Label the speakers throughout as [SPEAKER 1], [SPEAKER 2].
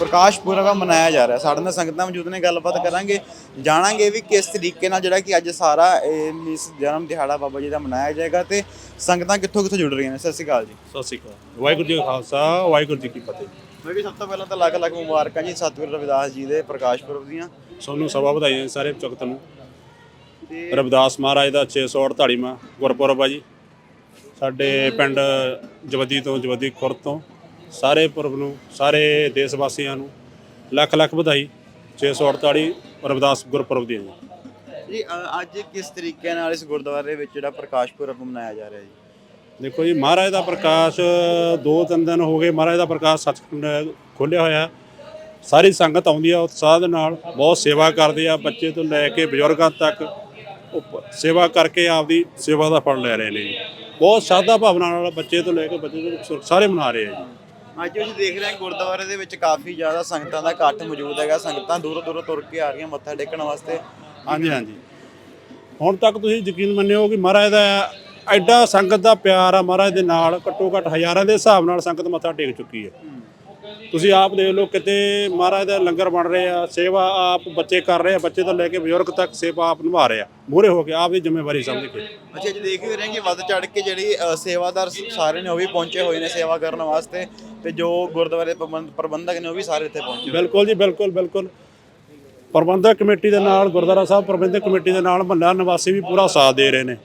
[SPEAKER 1] ਪ੍ਰਕਾਸ਼ ਪੁਰਬ ਮਨਾਇਆ ਜਾ ਰਿਹਾ। ਸਾਡੇ ਨਾਲ ਸੰਗਤਾਂ ਮੌਜੂਦ ਨੇ ਗੱਲਬਾਤ ਕਰਾਂਗੇ। ਜਾਣਾਂਗੇ ਵੀ ਕਿਸ ਤਰੀਕੇ ਨਾਲ ਜਿਹੜਾ ਕਿ ਅੱਜ ਸਾਰਾ ਇਹ ਇਸ ਜਨਮ ਦਿਹਾੜਾ ਬਾਬਾ ਜੀ ਦਾ ਮਨਾਇਆ ਜਾਏਗਾ ਤੇ ਸੰਗਤਾਂ ਕਿੱਥੋਂ ਕਿੱਥੋਂ ਜੁੜ ਰਹੀਆਂ ਨੇ? ਸਤਿ ਸ਼੍ਰੀ ਅਕਾਲ ਜੀ।
[SPEAKER 2] ਸਤਿ ਸ਼੍ਰੀ ਅਕਾਲ। ਵਾਹਿਗੁਰੂ ਜੀ ਕਾ ਖਾਲਸਾ ਵਾਹਿਗੁਰੂ ਜੀ ਕੀ ਫਤਿਹ।
[SPEAKER 1] ਮੈਂ ਵੀ ਸਭ ਤੋਂ ਪਹਿਲਾਂ ਤਾਂ ਲੱਖ ਲੱਖ ਮੁਬਾਰਕਾਂ ਜੀ ਸਤਿਗੁਰੂ ਰਵਿਦਾਸ ਜੀ ਦੇ ਪ੍ਰਕਾਸ਼ ਪੁਰਬ ਦੀਆਂ।
[SPEAKER 2] ਸੋਨੂੰ ਸਭਾ ਵਧਾਈਆਂ ਸਾਰੇ ਭਗਤ ਨੂੰ।
[SPEAKER 1] ਤੇ
[SPEAKER 2] ਰਵਿਦਾਸ ਮਹਾਰਾਜ ਦਾ 648ਵਾਂ ਗੁਰਪੁਰਬ ਆ ਜੀ। ਸਾਡੇ ਪਿੰਡ ਜਵਦੀ ਤੋਂ ਜਵਦੀ ਖੁਰ ਤੋਂ ਸਾਰੇ ਪੁਰਬ ਨੂੰ ਸਾਰੇ ਦੇਸ਼ ਵਾਸੀਆਂ ਨੂੰ ਲੱਖ ਲੱਖ ਵਧਾਈ 648 ਰਵਿਦਾਸ ਗੁਰਪੁਰਬ ਦੀਆਂ ਜੀ।
[SPEAKER 1] ਜੀ ਅ- ਅੱਜ ਕਿਸ ਤਰੀਕੇ ਨਾਲ ਇਸ ਗੁਰਦੁਆਰੇ ਵਿੱਚ ਜਿਹੜਾ ਪ੍ਰਕਾਸ਼ ਪੁਰਬ ਮਨਾਇਆ ਜਾ ਰਿਹਾ ਜੀ?
[SPEAKER 2] ਦੇਖੋ ਜੀ ਮਹਾਰਾਜ ਦਾ ਪ੍ਰਕਾਸ਼ ਦੋ ਤਿੰਨ ਦਿਨ ਹੋ ਗਏ ਮਹਾਰਾਜ ਦਾ ਪ੍ਰਕਾਸ਼ ਸੱਚਖੰਡ ਖੋਲਿਆ ਹੋਇਆ। ਸਾਰੀ ਸੰਗਤ ਆਉਂਦੀ ਆ ਉਤਸ਼ਾਹ ਦੇ ਨਾਲ ਬਹੁਤ ਸੇਵਾ ਕਰਦੇ ਆ ਬੱਚੇ ਤੋਂ ਲੈ ਕੇ ਬਜ਼ੁਰਗਾਂ ਤੱਕ। ਉਹ ਸੇਵਾ ਕਰਕੇ ਆਪਦੀ ਸੇਵਾ ਦਾ ਫਲ ਲੈ ਰਹੇ ਨੇ ਜੀ। ਬਹੁਤ ਸ਼ਰਧਾ ਭਾਵਨਾ ਨਾਲ ਬੱਚੇ ਤੋਂ ਲੈ ਕੇ ਬੱਚੇ ਤੋਂ ਸਾਰੇ ਮਨਾ ਰਹੇ ਆ ਜੀ।
[SPEAKER 1] ਅੱਜ ਅਸੀਂ ਦੇਖ ਰਹੇ ਹਾਂ ਗੁਰਦੁਆਰੇ ਦੇ ਵਿੱਚ ਕਾਫੀ ਜ਼ਿਆਦਾ ਸੰਗਤਾਂ ਦਾ ਇਕੱਠ ਮੌਜੂਦ ਹੈਗਾ। ਸੰਗਤਾਂ ਦੂਰੋਂ ਦੂਰੋਂ ਤੁਰ ਕੇ ਆ ਰਹੀਆਂ ਮੱਥਾ ਟੇਕਣ ਵਾਸਤੇ।
[SPEAKER 2] ਹਾਂਜੀ ਹਾਂਜੀ। ਹੁਣ ਤੱਕ ਤੁਸੀਂ ਯਕੀਨ ਮੰਨਿਓ ਕਿ ਮਹਾਰਾਜ ਦਾ ਐਡਾ ਸੰਗਤ ਦਾ ਪਿਆਰ ਆ, ਮਹਾਰਾਜ ਦੇ ਨਾਲ ਘੱਟੋ ਘੱਟ ਹਜ਼ਾਰਾਂ ਦੇ ਹਿਸਾਬ ਨਾਲ ਸੰਗਤ ਮੱਥਾ ਟੇਕ ਚੁੱਕੀ ਹੈ। ਤੁਸੀਂ ਆਪ ਦੇਖ ਲਓ ਕਿਤੇ ਮਹਾਰਾਜ ਦਾ ਲੰਗਰ ਬਣ ਰਹੇ ਆ ਸੇਵਾ ਆਪ ਬੱਚੇ ਕਰ ਰਹੇ ਆ ਬੱਚੇ ਤੋਂ ਲੈ ਕੇ ਬਜ਼ੁਰਗ ਤੱਕ ਸੇਵਾ ਆਪ ਨਿਭਾ ਰਹੇ ਆ। ਮੂਹਰੇ ਹੋ ਕੇ ਆਪ ਦੀ ਜ਼ਿੰਮੇਵਾਰੀ ਸਮਝ ਕੇ।
[SPEAKER 1] ਅੱਛਾ ਜੀ ਦੇਖ ਵੀ ਰਹੇ ਕਿ ਵੱਧ ਚੜ ਕੇ ਜਿਹੜੀ ਅ, ਸੇਵਾਦਾਰ ਸਾਰੇ ਨੇ ਉਹ ਵੀ ਪਹੁੰਚੇ ਹੋਏ ਨੇ ਸੇਵਾ ਕਰਨ ਵਾਸਤੇ ਤੇ ਜੋ ਗੁਰਦੁਆਰੇ ਪ੍ਰਬੰਧ- ਪ੍ਰਬੰਧਕ ਨੇ ਉਹ ਵੀ ਸਾਰੇ ਇੱਥੇ ਪਹੁੰਚੇ
[SPEAKER 2] ਬਿਲਕੁਲ ਜੀ ਬਿਲਕੁਲ ਬਿਲਕੁਲ। ਪ੍ਰਬੰਧਕ ਕਮੇਟੀ ਦੇ ਨਾਲ ਗੁਰਦੁਆਰਾ ਸਾਹਿਬ ਪ੍ਰਬੰਧਕ ਕਮੇਟੀ ਦੇ ਨਾਲ ਮਹੱਲਾ ਨਿਵਾਸੀ ਵੀ ਪੂਰਾ ਸਾਥ ਦੇ ਰਹੇ ਨੇ।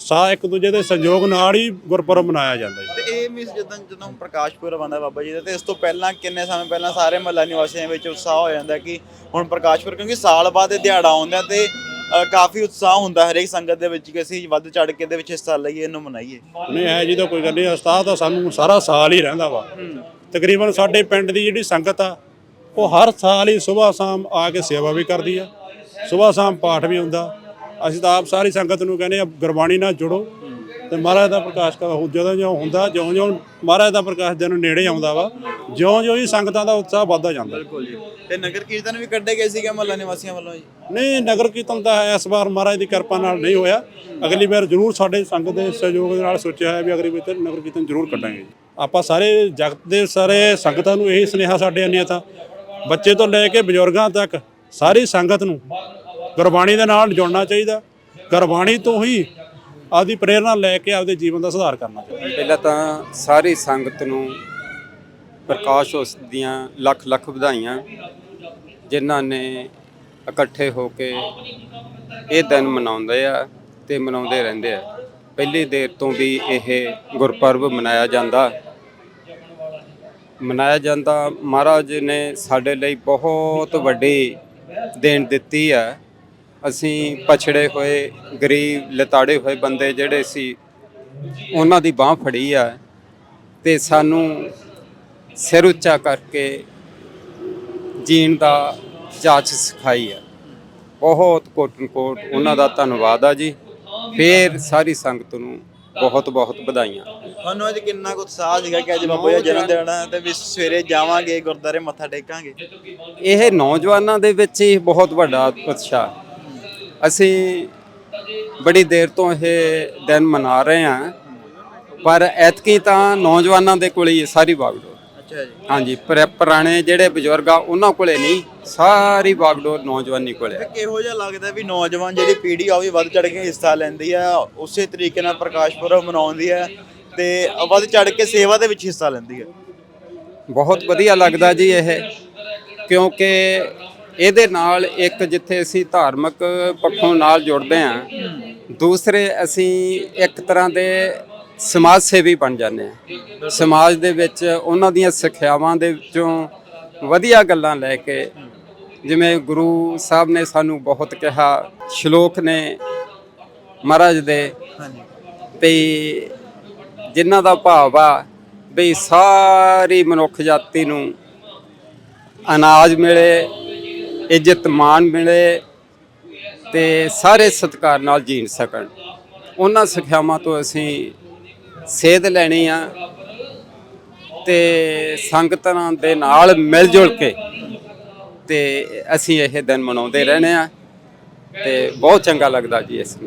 [SPEAKER 2] ਸਾ ਇੱਕ ਦੂਜੇ ਦੇ ਸੰਯੋਗ ਨਾਲ ਹੀ ਗੁਰਪੁਰਬ ਮਨਾਇਆ ਜਾਂਦਾ ਜੀ।
[SPEAKER 1] ਤੇ ਇਹ ਜਦੋਂ ਜਦੋਂ ਪ੍ਰਕਾਸ਼ ਪੁਰਬ ਆਉਂਦਾ ਬਾਬਾ ਜੀ ਦਾ ਤੇ ਇਸ ਤੋਂ ਪਹਿਲਾਂ ਕਿੰਨੇ ਸਮੇਂ ਪਹਿਲਾਂ ਸਾਰੇ ਮਹੱਲਾ ਨਿਵਾਸੀਆਂ ਵਿੱਚ ਉਤਸ਼ਾਹ ਹੋ ਜਾਂਦਾ ਕਿ ਹੁਣ ਪ੍ਰਕਾਸ਼ ਪੁਰਬ ਕਿਉਂਕਿ ਸਾਲ ਬਾਅਦ ਇਹ ਦਿਹਾੜਾ ਆਉਂਦਾ ਤੇ ਅ, ਕਾਫੀ ਉਤਸ਼ਾਹ ਹੁੰਦਾ ਹਰੇਕ ਸੰਗਤ ਦੇ ਵਿੱਚ ਕਿ ਅਸੀਂ ਵੱਧ ਚੜ ਕੇ ਦੇ ਵਿੱਚ ਹਿੱਸਾ ਲਈਏ ਇਹਨੂੰ ਮਨਾਈਏ।
[SPEAKER 2] ਨਹੀਂ ਹੈ ਜੀ ਤਾਂ ਕੋਈ ਗੱਲ ਨਹੀਂ ਉਸਤਾਦ ਤਾਂ ਸਾਨੂੰ ਸਾਰਾ ਸਾਲ ਹੀ ਰਹਿੰਦਾ ਵਾ। ਤਕਰੀਬਨ ਸਾਡੇ ਪਿੰਡ ਦੀ ਜਿਹੜੀ ਸੰਗਤ ਆ ਉਹ ਹਰ ਸਾਲ ਹੀ ਸਵੇਰ ਸ਼ਾਮ ਆ ਕੇ ਸੇਵਾ ਵੀ ਕਰਦੀ ਆ। ਸਵੇਰ ਸ਼ਾਮ ਪਾਠ ਵੀ ਹੁੰਦਾ। ਅਸੀਂ ਤਾਂ ਆਪ ਸਾਰੀ ਸੰਗਤ ਨੂੰ ਕਹਿੰਦੇ ਆ ਗੁਰਬਾਣੀ ਨਾਲ ਜੁੜੋ। ਤੇ ਮਹਾਰਾਜ ਦਾ ਪ੍ਰਕਾਸ਼ ਕਾ ਜਦੋਂ ਜਿਉਂ ਹੁੰਦਾ ਜਿਉਂ ਜਿਉਂ ਮਹਾਰਾਜ ਦਾ ਪ੍ਰਕਾਸ਼ ਦਿਨ ਨੇੜੇ ਆਉਂਦਾ ਵਾ ਜਿਉਂ ਜਿਉਂ ਹੀ ਸੰਗਤਾਂ ਦਾ ਉਤਸ਼ਾਹ ਵੱਧਦਾ ਜਾਂਦਾ।
[SPEAKER 1] ਬਿਲਕੁਲ ਜੀ। ਤੇ ਨਗਰ ਕੀਰਤਨ ਵੀ ਕੱਢੇ ਗਏ ਸੀਗੇ ਮਹੱਲਾ ਨਿਵਾਸੀਆਂ ਵੱਲੋਂ ਜੀ?
[SPEAKER 2] ਨਹੀਂ ਨਗਰ ਕੀਰਤਨ ਤਾਂ ਇਸ ਵਾਰ ਮਹਾਰਾਜ ਦੀ ਕਿਰਪਾ ਨਾਲ ਨਹੀਂ ਹੋਇਆ। ਅਗਲੀ ਵਾਰ ਜ਼ਰੂਰ ਸਾਡੇ ਸੰਗਤ ਦੇ ਸਹਿਯੋਗ ਦੇ ਨਾਲ ਸੋਚਿਆ ਹੈ ਵੀ ਅਗਲੀ ਵਾਰ ਨਗਰ ਕੀਰਤਨ ਜ਼ਰੂਰ ਕੱਢਾਂਗੇ ਆਪਾਂ ਸਾਰੇ ਜਗਤ ਦੇ ਸਾਰੇ ਸੰਗਤਾਂ ਨੂੰ ਇਹੀ ਸੁਨੇਹਾ ਸਾਡੇ ਅੰਨਿਆ ਤਾਂ ਬੱਚੇ ਤੋਂ ਲੈ ਕੇ ਬਜ਼ੁਰਗਾਂ ਤੱਕ ਸਾਰੀ ਸੰਗਤ ਨੂੰ ਗੁਰਬਾਣੀ ਦੇ ਨਾਲ ਜੁੜਨਾ ਚਾਹੀਦਾ। ਗੁਰਬਾਣੀ ਤੋਂ ਹੀ ਆਪਦੀ ਪ੍ਰੇਰਣਾ ਲੈ ਕੇ ਆਪਦੇ ਜੀਵਨ ਦਾ ਸੁਧਾਰ ਕਰਨਾ ਚਾਹੀਦਾ।
[SPEAKER 3] ਪਹਿਲਾਂ ਤਾਂ ਸਾਰੀ ਸੰਗਤ ਨੂੰ ਪ੍ਰਕਾਸ਼ ਉਸ ਦੀਆਂ ਲੱਖ ਲੱਖ ਵਧਾਈਆਂ, ਜਿਨ੍ਹਾਂ ਨੇ ਇਕੱਠੇ ਹੋ ਕੇ ਇਹ ਦਿਨ ਮਨਾਉਂਦੇ ਆ ਤੇ ਮਨਾਉਂਦੇ ਰਹਿੰਦੇ ਆ। ਪਹਿਲੀ ਦੇਰ ਤੋਂ ਵੀ ਇਹ ਗੁਰਪੁਰਬ ਮਨਾਇਆ ਜਾਂਦਾ। ਮਨਾਇਆ ਜਾਂਦਾ, ਮਹਾਰਾਜ ਨੇ ਸਾਡੇ ਲਈ ਬਹੁਤ ਵੱਡੀ ਦੇਣ ਦਿੱਤੀ ਹੈ ਅਸੀਂ ਪਛੜੇ ਹੋਏ ਗਰੀਬ ਲਤਾੜੇ ਹੋਏ ਬੰਦੇ ਜਿਹੜੇ ਸੀ ਉਹਨਾਂ ਦੀ ਬਾਹ ਫੜੀ ਆ ਤੇ ਸਾਨੂੰ ਸਿਰ ਉੱਚਾ ਕਰਕੇ ਜੀਣ ਦਾ ਜਾਚ ਸਿਖਾਈ ਆ। ਬਹੁਤ ਕੋਟਨ ਕੋਟ ਉਹਨਾਂ ਦਾ ਧੰਨਵਾਦ ਆ ਜੀ। ਫੇਰ ਸਾਰੀ ਸੰਗਤ ਨੂੰ ਬਹੁਤ ਬਹੁਤ ਵਧਾਈਆਂ।
[SPEAKER 1] ਤੁਹਾਨੂੰ ਅੱਜ ਕਿੰਨਾ ਕੁ ਉਤਸ਼ਾਹ ਸੀਗਾ ਕਿ ਅੱਜ ਬਾਬਾ ਜੀ ਦਾ ਜਨਮ ਦਿਨ ਹੈ ਤੇ ਵੀ ਸਵੇਰੇ ਜਾਵਾਂਗੇ ਗੁਰਦੁਆਰੇ ਮੱਥਾ ਟੇਕਾਂਗੇ?
[SPEAKER 3] ਇਹ ਨੌਜਵਾਨਾਂ ਦੇ ਵਿੱਚ ਹੀ ਬਹੁਤ ਵੱਡਾ ਉਤਸ਼ਾਹ। ਅਸੀਂ ਬੜੀ ਦੇਰ ਤੋਂ ਇਹ ਦਿਨ ਮਨਾ ਰਹੇ ਹਾਂ ਪਰ ਐਤਕੀ ਤਾਂ ਨੌਜਵਾਨਾਂ ਦੇ ਕੋਲ ਹੀ ਸਾਰੀ ਬਾਗਡੋਰ।
[SPEAKER 1] ਅੱਛਾ ਜੀ।
[SPEAKER 3] ਹਾਂਜੀ ਪਰ ਪੁਰਾਣੇ ਜਿਹੜੇ ਬਜ਼ੁਰਗ ਆ ਉਹਨਾਂ ਕੋਲੇ ਨਹੀਂ ਸਾਰੀ ਬਾਗਡੋਰ ਨੌਜਵਾਨੀ ਕੋਲੇ ਆ।
[SPEAKER 1] ਕਿਹੋ ਜਿਹਾ ਲੱਗਦਾ ਵੀ ਨੌਜਵਾਨ ਜਿਹੜੀ ਪੀੜ੍ਹੀ ਆ ਉਹ ਵੀ ਵੱਧ ਚੜ ਕੇ ਹਿੱਸਾ ਲੈਂਦੀ ਆ ਉਸੇ ਤਰੀਕੇ ਨਾਲ ਪ੍ਰਕਾਸ਼ ਪੁਰਬ ਮਨਾਉਂਦੀ ਆ ਤੇ ਵੱਧ ਚੜ ਕੇ ਸੇਵਾ ਦੇ ਵਿੱਚ ਹਿੱਸਾ ਲੈਂਦੀ ਆ।
[SPEAKER 3] ਬਹੁਤ ਵਧੀਆ ਲੱਗਦਾ ਜੀ ਇਹ ਕਿਉਂਕਿ ਇਹਦੇ ਨਾਲ ਇੱਕ ਜਿੱਥੇ ਅਸੀਂ ਧਾਰਮਿਕ ਪੱਖੋਂ ਨਾਲ ਜੁੜਦੇ ਹਾਂ ਦੂਸਰੇ ਅਸੀਂ ਇੱਕ ਤਰ੍ਹਾਂ ਦੇ ਸਮਾਜ ਸੇਵੀ ਬਣ ਜਾਂਦੇ ਹਾਂ। ਸਮਾਜ ਦੇ ਵਿੱਚ ਉਹਨਾਂ ਦੀਆਂ ਸਿੱਖਿਆਵਾਂ ਦੇ ਵਿੱਚੋਂ ਵਧੀਆ ਗੱਲਾਂ ਲੈ ਕੇ ਜਿਵੇਂ ਗੁਰੂ ਸਾਹਿਬ ਨੇ ਸਾਨੂੰ ਬਹੁਤ ਕਿਹਾ ਸ਼ਲੋਕ ਨੇ ਮਹਾਰਾਜ ਦੇ ਵੀ ਜਿਨ੍ਹਾਂ ਦਾ ਭਾਵ ਆ ਵੀ ਸਾਰੀ ਮਨੁੱਖ ਜਾਤੀ ਨੂੰ ਅਨਾਜ ਮਿਲੇ ਇੱਜ਼ਤ, ਮਾਣ ਮਿਲੇ ਤੇ ਸਾਰੇ ਸਤਿਕਾਰ ਨਾਲ ਜੀਣ ਸਕਣ। ਉਹਨਾਂ ਸਿੱਖਿਆਵਾਂ ਤੋਂ ਅਸੀਂ ਸੇਧ ਲੈਣੀ ਆ ਤੇ ਸੰਗਤਾਂ ਦੇ ਨਾਲ ਮਿਲ ਜੁਲ ਕੇ ਤੇ ਅਸੀਂ ਇਹ ਦਿਨ ਮਨਾਉਂਦੇ ਰਹਿੰਦੇ ਆ ਤੇ ਬਹੁਤ ਚੰਗਾ ਲੱਗਦਾ ਜੀ ਇਸ ਨੂੰ।